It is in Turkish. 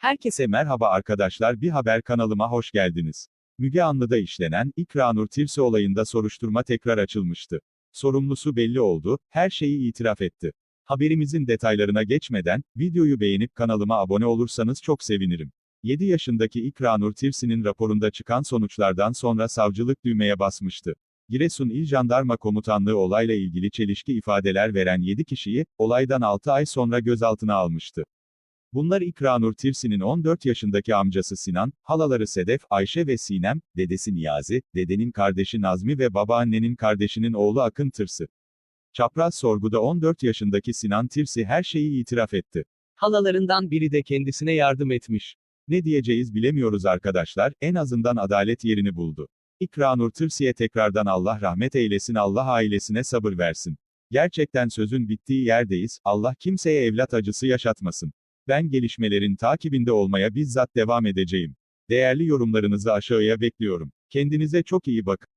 Herkese merhaba arkadaşlar bir haber kanalıma hoş geldiniz. Müge Anlı'da işlenen İkranur Tirsi olayında soruşturma tekrar açılmıştı. Sorumlusu belli oldu, her şeyi itiraf etti. Haberimizin detaylarına geçmeden, videoyu beğenip kanalıma abone olursanız çok sevinirim. 7 yaşındaki İkranur Tirsi'nin raporunda çıkan sonuçlardan sonra savcılık düğmeye basmıştı. Giresun İl Jandarma Komutanlığı olayla ilgili çelişki ifadeler veren 7 kişiyi, olaydan 6 ay sonra gözaltına almıştı. Bunlar İkranur Tirsi'nin 14 yaşındaki amcası Sinan, halaları Sedef, Ayşe ve Sinem, dedesi Niyazi, dedenin kardeşi Nazmi ve babaannenin kardeşinin oğlu Akın Tırsı. Çapraz sorguda 14 yaşındaki Sinan Tirsi her şeyi itiraf etti. Halalarından biri de kendisine yardım etmiş. Ne diyeceğiz bilemiyoruz arkadaşlar, en azından adalet yerini buldu. İkranur Tırsi'ye tekrardan Allah rahmet eylesin Allah ailesine sabır versin. Gerçekten sözün bittiği yerdeyiz, Allah kimseye evlat acısı yaşatmasın. Ben gelişmelerin takibinde olmaya bizzat devam edeceğim. Değerli yorumlarınızı aşağıya bekliyorum. Kendinize çok iyi bakın.